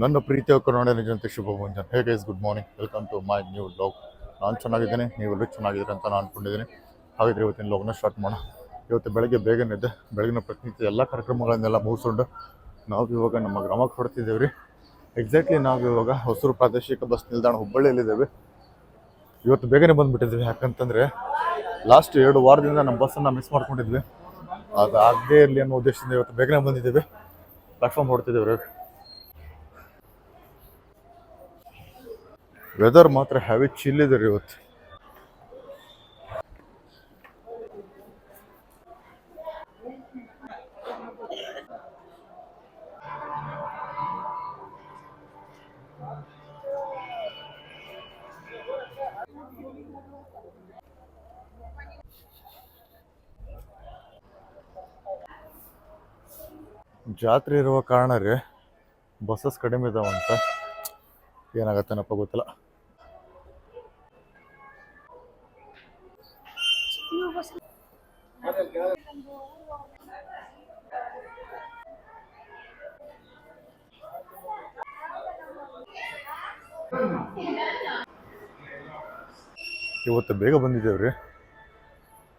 ನನ್ನ ಪ್ರೀತಿಯ ಕನ್ನಡ ನಿಜಂತೆ ಶುಭ ಮುಂಜಾನೆ. ಹೇಗೆ is good morning welcome to my new vlog ನಾನು ಚೆನ್ನಾಗಿದ್ದೀನಿ. ನೀವೆಲ್ಲರೂ ಚೆನ್ನಾಗಿದ್ದೀರಿ ಅಂತ ನಾನು ಅಂದ್ಕೊಂಡಿದ್ದೀನಿ ಹಾಗಿದ್ರೆ ಇವತ್ತಿನ ಲಾಗ್ನ ಸ್ಟಾರ್ಟ್ ಮಾಡೋಣ. ಇವತ್ತು ಬೆಳಗ್ಗೆ ಬೇಗನೆ ಇದ್ದೆ ಬೆಳಗಿನ ಪ್ರತಿನಿತ್ಯ ಎಲ್ಲ ಕಾರ್ಯಕ್ರಮಗಳನ್ನೆಲ್ಲ ಮುಗಿಸ್ಕೊಂಡು ನಾವು ಇವಾಗ ನಮ್ಮ ಗ್ರಾಮಕ್ಕೆ ಹೊರಡ್ತಿದ್ದೇವೆ ರೀ. ಎಕ್ಸಾಕ್ಟ್ಲಿ ನಾವು ಇವಾಗ ಹೊಸೂರು ಪ್ರಾದೇಶಿಕ ಬಸ್ ನಿಲ್ದಾಣ ಹುಬ್ಬಳ್ಳಿಯಲ್ಲಿದ್ದೇವೆ. ಇವತ್ತು ಬೇಗನೆ ಬಂದುಬಿಟ್ಟಿದ್ದೀವಿ. ಯಾಕಂತಂದರೆ ಲಾಸ್ಟ್ ಎರಡು ವಾರದಿಂದ ನಮ್ಮ ಬಸ್ಸನ್ನು ಮಿಸ್ ಮಾಡ್ಕೊಂಡಿದ್ವಿ. ಅದು ಆಗದೇ ಇರಲಿ ಅನ್ನೋ ಉದ್ದೇಶದಿಂದ ಇವತ್ತು ಬೇಗನೆ ಬಂದಿದ್ದೇವೆ. ಪ್ಲಾಟ್ಫಾರ್ಮ್ ಹೊಡ್ತಿದ್ದೇವೆ ವೆದರ್ ಮಾತ್ರ ಹ್ಯಾವಿ ಚಿಲ್ ಇದೆ ರೀ ಇವತ್ತು. ಜಾತ್ರೆ ಇರುವ ಕಾರಣ ರೀ ಬಸ್ಸಸ್ ಕಡಿಮೆ ಇದಾವಂತ ಏನಾಗತ್ತೇನಪ್ಪ ಗೊತ್ತಿಲ್ಲ. ಇವತ್ತು ಬೇಗ ಬಂದಿದ್ದೇವೆ ರೀ.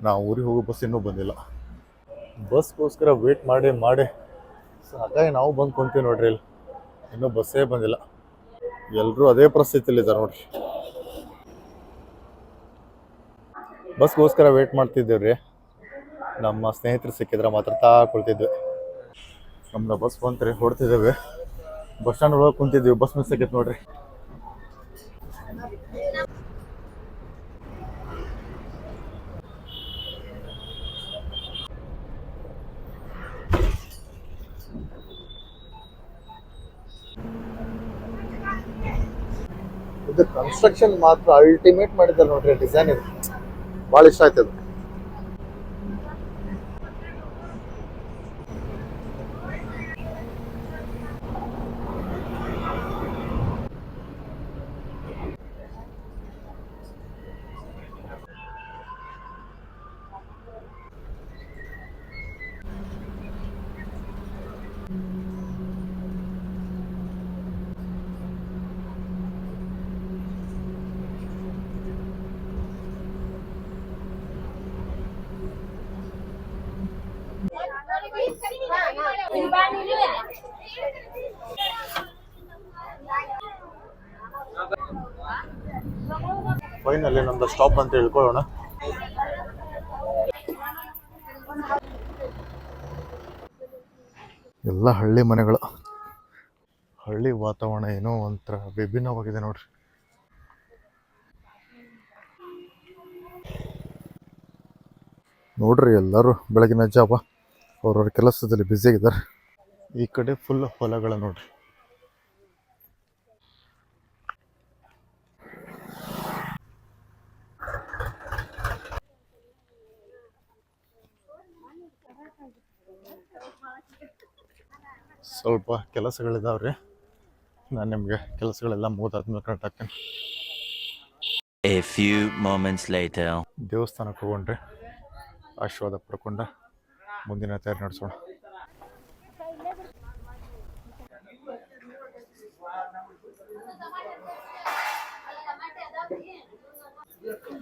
ನಾವು ಊರಿಗೆ ಹೋಗೋ ಬಸ್ ಇನ್ನೂ ಬಂದಿಲ್ಲ. ಬಸ್ಗೋಸ್ಕರ ವೇಟ್ ಮಾಡಿ ಮಾಡಿ. ಹಾಗಾಗಿ ನಾವು ಬಂದು ಕುಂತೀವಿ ನೋಡ್ರಿ ಇಲ್ಲಿ. ಇನ್ನೂ ಬಸ್ಸೇ ಬಂದಿಲ್ಲ. ಎಲ್ಲರೂ ಅದೇ ಪರಿಸ್ಥಿತಿಲಿದ್ದಾರೆ ನೋಡ್ರಿ. ಬಸ್ಗೋಸ್ಕರ ವೇಟ್ ಮಾಡ್ತಿದ್ದೇವೆ ರೀ ನಮ್ಮ ಸ್ನೇಹಿತರು ಸಿಕ್ಕಿದ್ರೆ ಮಾತಾಡ್ತಾ ಕುಳ್ತಿದ್ವಿ. ನಮ್ಮನ್ನ ಬಸ್ ಬಂತ್ರಿ, ಹೊಡ್ತಿದ್ದೇವೆ. ಬಸ್ ಸ್ಟ್ಯಾಂಡ್ ಒಳಗೆ ಕುಂತಿದ್ವಿ ಬಸ್ ಮಿಸ್ ಸಿಕ್ಕಿತ್ತು ನೋಡ್ರಿ. ಇದು ಕನ್ಸ್ಟ್ರಕ್ಷನ್ ಮಾತ್ರ ಅಲ್ಟಿಮೇಟ್ ಮಾಡಿದ್ದಾರೆ ನೋಡ್ರಿ ಡಿಸೈನ್ ಇದು. ಭಾಳ ಇಷ್ಟ ಆಯ್ತು ಫೈನಲ್ಲಿ ನಮ್ದು ಸ್ಟಾಪ್ ಅಂತ ಹೇಳ್ಕೊಳ್ಳೋಣ. ಎಲ್ಲ ಹಳ್ಳಿ ಮನೆಗಳು. ಹಳ್ಳಿ ವಾತಾವರಣ ಏನೋ ಒಂಥರ ವಿಭಿನ್ನವಾಗಿದೆ ನೋಡ್ರಿ. ನೋಡ್ರಿ ಎಲ್ಲರೂ ಬೆಳಗಿನ ಜಾವ. ಅವ್ರವ್ರ ಕೆಲಸದಲ್ಲಿ ಬ್ಯುಸಿ ಆಗಿದ್ದಾರೆ. ಈ ಕಡೆ ಫುಲ್ ಹೊಲಗಳ ನೋಡ್ರಿ. ಸ್ವಲ್ಪ ಕೆಲಸಗಳಿದಾವ್ರಿ. ನಾನು ನಿಮಗೆ ಕೆಲಸಗಳೆಲ್ಲ ಮುಗಿದಾದ್ಮೇಲೆ ಕರೆಕ್ಟ್ ಎ moments later. ದೇವಸ್ಥಾನಕ್ಕೆ ಹೋಗೊಂಡ್ರೆ ಆಶೀರ್ವಾದ ಪಡ್ಕೊಂಡ ಮುಂದಿನ ತಯಾರಿ ನಡೆಸೋಣ.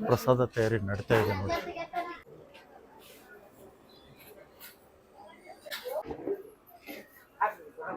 ಪ್ರಸಾದ ತಯಾರಿ ನಡೀತಾ ಇದೆ ನೋಡಿ.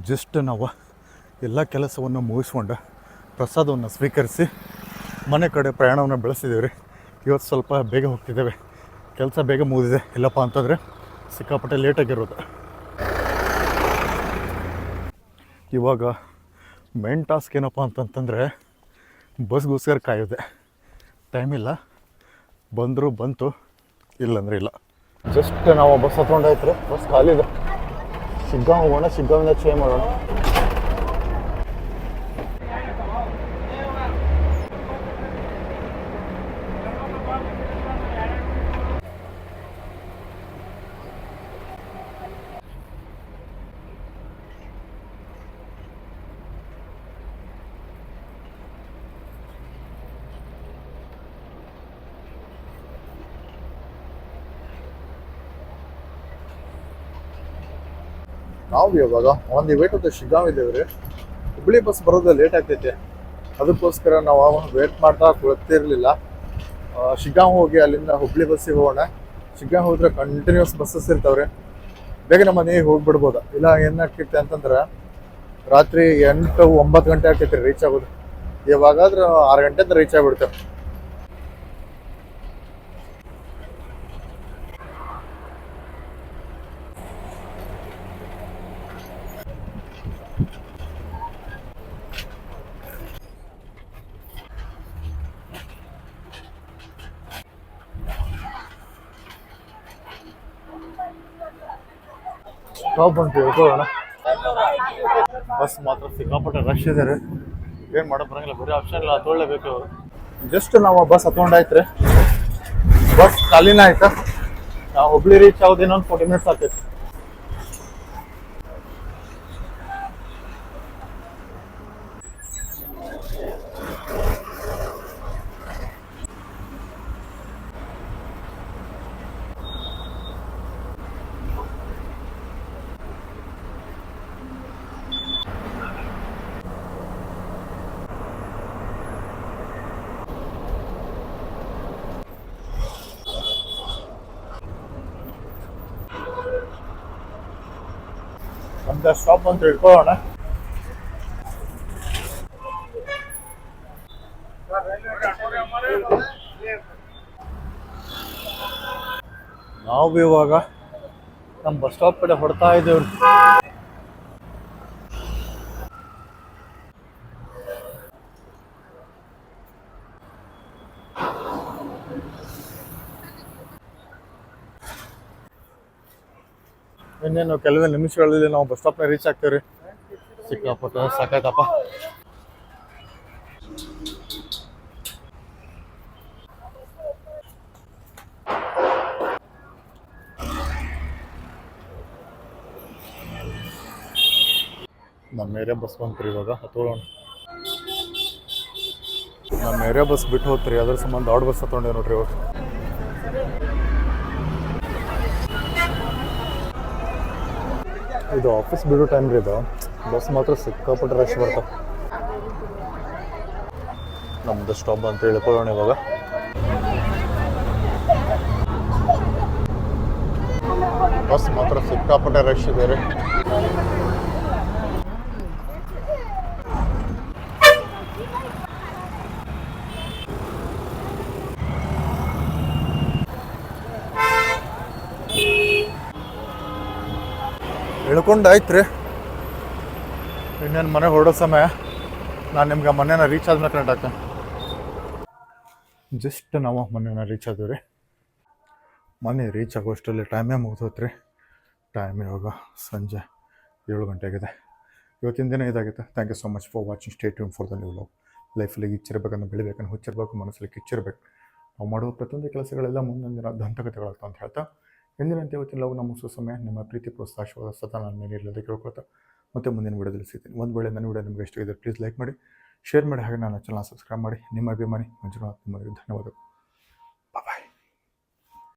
ಜಸ್ಟ್ ನಾವು ಎಲ್ಲ ಕೆಲಸವನ್ನು ಮುಗಿಸ್ಕೊಂಡು ಪ್ರಸಾದವನ್ನು ಸ್ವೀಕರಿಸಿ ಮನೆ ಕಡೆ ಪ್ರಯಾಣವನ್ನು ಬೆಳೆಸಿದ್ದೇವೆ ರೀ. ಇವತ್ತು ಸ್ವಲ್ಪ ಬೇಗ ಹೋಗ್ತಿದ್ದೇವೆ. ಕೆಲಸ ಬೇಗ ಮುಗಿದಿದೆ. ಇಲ್ಲಪ್ಪ ಅಂತಂದರೆ ಸಿಕ್ಕಾಪಟ್ಟೆ ಲೇಟಾಗಿರೋದು ಇವಾಗ ಮೇನ್ ಟಾಸ್ಕ್ ಏನಪ್ಪ ಅಂತಂತಂದರೆ ಬಸ್ಗೋಸ್ಕರ ಕಾಯೋದೆ ಟೈಮ್ ಇಲ್ಲ. ಬಂದರೂ ಬಂತು. ಇಲ್ಲಂದ್ರೆ ಇಲ್ಲ. ಜಸ್ಟ್ ನಾವು bus ಹತ್ಕೊಂಡಾಯ್ತು bus should go on, I should go in the chamber. ನಾವು ಇವಾಗ on the wait to the Shiggaon ಇದ್ದೇವೆ ಹುಬ್ಳಿ ಬಸ್ ಬರೋದು ಲೇಟ್ ಆಗ್ತೈತೆ. ಅದಕ್ಕೋಸ್ಕರ ನಾವು ವೇಟ್ ಮಾಡ್ತಾ ಕುಳಿತಿರಲಿಲ್ಲ. ಶಿಗ್ಗಾಂವ್ ಹೋಗಿ ಅಲ್ಲಿಂದ ಹುಬ್ಳಿ ಬಸ್ಸಿಗೆ ಹೋಗೋಣ. ಶಿಗ್ಗಾಂವ್ ಹೋದ್ರೆ ಕಂಟಿನ್ಯೂಸ್ ಬಸ್ಸಸ್ ಇರ್ತಾವ್ರಿ. ಬೇಗ ನಮ್ಮ ಮನೆಗೆ ಹೋಗ್ಬಿಡ್ಬೋದು. ಇಲ್ಲ ಏನಾಗ್ತೈತೆ ಅಂತಂದ್ರೆ ರಾತ್ರಿ ಎಂಟು ಒಂಬತ್ತು ಗಂಟೆ ಆಗ್ತೈತೆ ರೀಚ್ ಆಗೋದು. ಇವಾಗಾದ್ರೆ ಆರು ಗಂಟೆ ರೀಚ್ ಆಗ್ಬಿಡ್ತೇವೆ. ಸ್ಟಾಪ್ ಅಂತ ಹೇಳ್ಕೊಳ್ಳೋಣ ಬಸ್ ಮಾತ್ರ ಸಿಕ್ಕಾಪಟ್ಟೆ ರಶ್ ಇದೆ ರೀ ಏನು ಮಾಡೋಕೆ ಬರಂಗಿಲ್ಲ, ಬೇರೆ ಆಪ್ಷನ್ ಇಲ್ಲ ತೊಗೊಳ್ಳೇಬೇಕು ಜಸ್ಟ್ ನಾವು ಬಸ್ ಹತ್ಕೊಂಡಾಯ್ತ್ರಿ ಬಸ್ ಖಾಲಿನ ಆಯ್ತಾ? ನಾವು ಹುಬ್ಳಿ ರೀಚ್ ಆಗೋದೇನೋ ಒಂದು ಫೋರ್ಟಿ ಮಿನಿಟ್ಸ್ ಆಗ್ತೈತಿ. ನಮ್ದು ಸ್ಟಾಪ್ ಅಂತ ತಿಳ್ಕೊಳ್ಳೋಣ ನಾವು ಇವಾಗ ನಮ್ಮ ಬಸ್ ಸ್ಟಾಪ್ ಕಡೆ ಹೊಡ್ತಾ ಇದ್ದೇವ್ರಿ ಇನ್ನೇನು ಕೆಲವೇ ನಿಮಿಷಗಳಲ್ಲಿ ನಾವು ಬಸ್ ಸ್ಟಾಪ್ನ ರೀಚ್ ಆಗ್ತೇವ್ರಿ. ಸಿಕ್ಕಾಪಟ್ಟ ಸಾಕಾಯ್ತಪ್ಪ. ನಮ್ಮ ಏರಿಯಾ ಬಸ್ ಬಂತ್ರಿ ಇವಾಗ ಹತ್ಕೊಳ್ಳೋಣ ನಮ್ಮ ಏರಿಯಾ ಬಸ್ ಬಿಟ್ಟು ಹೋತ್ರಿ ಅದ್ರ ಸಂಬಂಧ ದೊಡ್ಡ ಬಸ್ ಹತ್ಕೊಂಡೇವ್ ನೋಡ್ರಿ ಇವಾಗ. ಇದು ಆಫೀಸ್ ಬಿಡೋ ಟೈಮ್ ರೀ ಇದು. ಬಸ್ ಮಾತ್ರ ಸಿಕ್ಕಾಪಟ್ಟೆ ರಶ್ ಬರ್ತವೆ. ನಮ್ದು ಸ್ಟಾಪ್ ಅಂತ ಹೇಳ್ಕೊಳ್ಳೋಣ ಇವಾಗ. ಬಸ್ ಮಾತ್ರ ಸಿಕ್ಕಾಪಟ್ಟೆ ರಶ್ ಇದೆ ರೀ. ಇಳ್ಕೊಂಡು ಆಯ್ತು ರೀ ಇನ್ನೇನು ಮನೆ ಹೊರಡೋ ಸಮಯ. ನಾನು ನಿಮ್ಗೆ ಮನೇನ ರೀಚ್ ಆದ್ಮೇಲೆ ಕನೆಕ್ಟ್ ಜಸ್ಟ್ ನಾವು ಮನೇನ ರೀಚ್ ಆದ್ವಿ ರೀ. ಮನೆ ರೀಚ್ ಆಗೋಷ್ಟರಲ್ಲಿ ಟೈಮೇ ಮುಗಿದೋತ್ರಿ. ಟೈಮ್ ಇವಾಗ ಸಂಜೆ ಏಳು ಗಂಟೆ ಆಗಿದೆ. ಇವತ್ತಿನ ದಿನ ಇದಾಗುತ್ತೆ. Thank you so much for watching stay tuned for the new vlog ಲೈಫಲ್ಲಿ ಇಚ್ಚಿರಬೇಕನ್ನು ಬೆಳಿಬೇಕನ್ನು ಹುಚ್ಚಿರ್ಬೇಕು, ಮನಸ್ಸಲ್ಲಿ ಕಿಚ್ಚಿರ್ಬೇಕು. ನಾವು ಮಾಡುವ ಪ್ರತಿಯೊಂದು ಕೆಲಸಗಳೆಲ್ಲ ಮುಂದಿನ ದಿನ ದಂತಕತೆಗಳಾಗ್ತಾವ ಅಂತ ಹೇಳ್ತಾ ಎಂದಿನಂತೆ ಇವತ್ತಿನ ಲವ್ ನಮ್ಮ ಸುಸಮಯ ನಿಮ್ಮ ಪ್ರೀತಿ ಪ್ರೋತ್ಸಾಹವಾದ ಸದಾ ನನ್ನ ಮೇಲೆ ಇರಲಿಲ್ಲ ಕೇಳ್ಕೊಳ್ತಾ ಮತ್ತೆ ಮುಂದಿನ ವಿಡಿಯೋದಲ್ಲಿ ಸಿಗ್ತೀನಿ. ಒಂದು ವೇಳೆ ನನ್ನ ವಿಡಿಯೋ ನಿಮಗೆ ಇಷ್ಟ ಇದ್ದರೆ ಪ್ಲೀಸ್ ಲೈಕ್ ಮಾಡಿ ಶೇರ್ ಮಾಡಿ, ಹಾಗೆ ನನ್ನ ಚಾನಲ್ ಸಬ್ಸ್ಕ್ರೈಬ್ ಮಾಡಿ. ನಿಮ್ಮ ಅಭಿಮಾನಿ ಮಂಜುನಾಥ್ ನಿಮಗೆ ಧನ್ಯವಾದಗಳು.